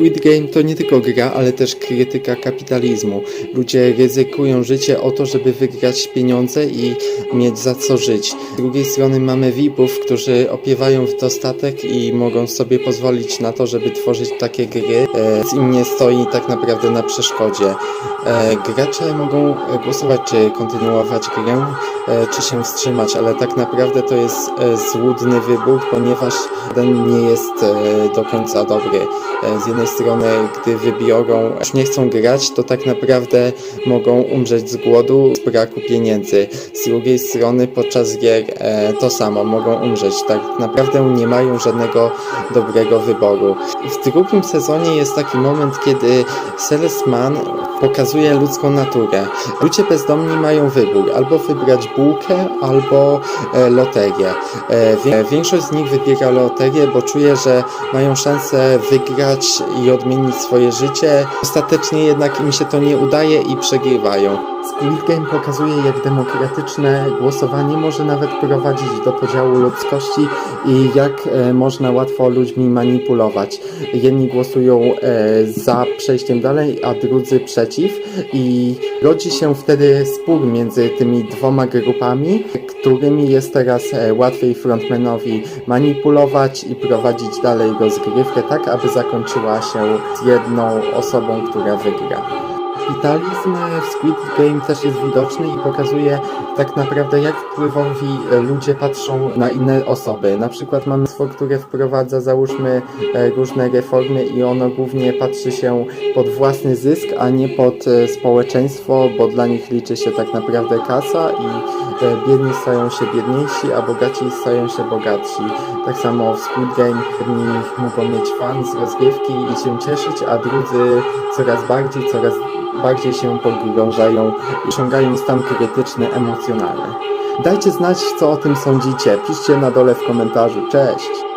Squid Game to nie tylko gra, ale też krytyka kapitalizmu. Ludzie ryzykują życie o to, żeby wygrać pieniądze i mieć za co żyć. Z drugiej strony mamy VIP-ów, którzy opiewają w dostatek i mogą sobie pozwolić na to, żeby tworzyć takie gry. E, im nie stoi tak naprawdę na przeszkodzie. E, Gracze mogą głosować, czy kontynuować grę, e, czy się wstrzymać, ale tak naprawdę to jest e, złudny wybór, ponieważ ten nie jest do końca dobry. Z jednej strony, gdy wybiorą, że nie chcą grać, to tak naprawdę mogą umrzeć z głodu, z braku pieniędzy. Z drugiej strony, podczas gier e, to samo, mogą umrzeć. Tak naprawdę nie mają żadnego dobrego wyboru. W drugim sezonie jest taki moment, kiedy Salesman pokazuje ludzką naturę. Ludzie bezdomni mają wybór, albo wybrać bułkę, albo e, loterię. E, większość z nich wybiera loterię, bo czuje, że mają szansę wygrać i odmienić swoje życie. Ostatecznie jednak im się to nie udaje i przegrywają. Squid Game pokazuje, jak demokratyczne głosowanie może nawet prowadzić do podziału ludzkości i jak e, można łatwo ludźmi manipulować. Jedni głosują e, za przejściem dalej, a drudzy przeciw i rodzi się wtedy spór między tymi dwoma grupami, którymi jest teraz e, łatwiej frontmanowi manipulować i prowadzić dalej rozgrywkę tak, aby zakończyła się z jedną osobą, która wygra. Kapitalizm w Squid Game też jest widoczny i pokazuje tak naprawdę jak wpływowi ludzie patrzą na inne osoby. Na przykład mamy stwo, które wprowadza załóżmy e, różne reformy i ono głównie patrzy się pod własny zysk, a nie pod e, społeczeństwo, bo dla nich liczy się tak naprawdę kasa i e, biedni stają się biedniejsi, a bogaci stają się bogatsi. Tak samo w Squid Game jedni mogą mieć fan z rozgrywki i się cieszyć, a drudzy coraz bardziej, coraz bardziej się pogrążają i osiągają stan krytyczny, emocjonalny. Dajcie znać, co o tym sądzicie. Piszcie na dole w komentarzu. Cześć!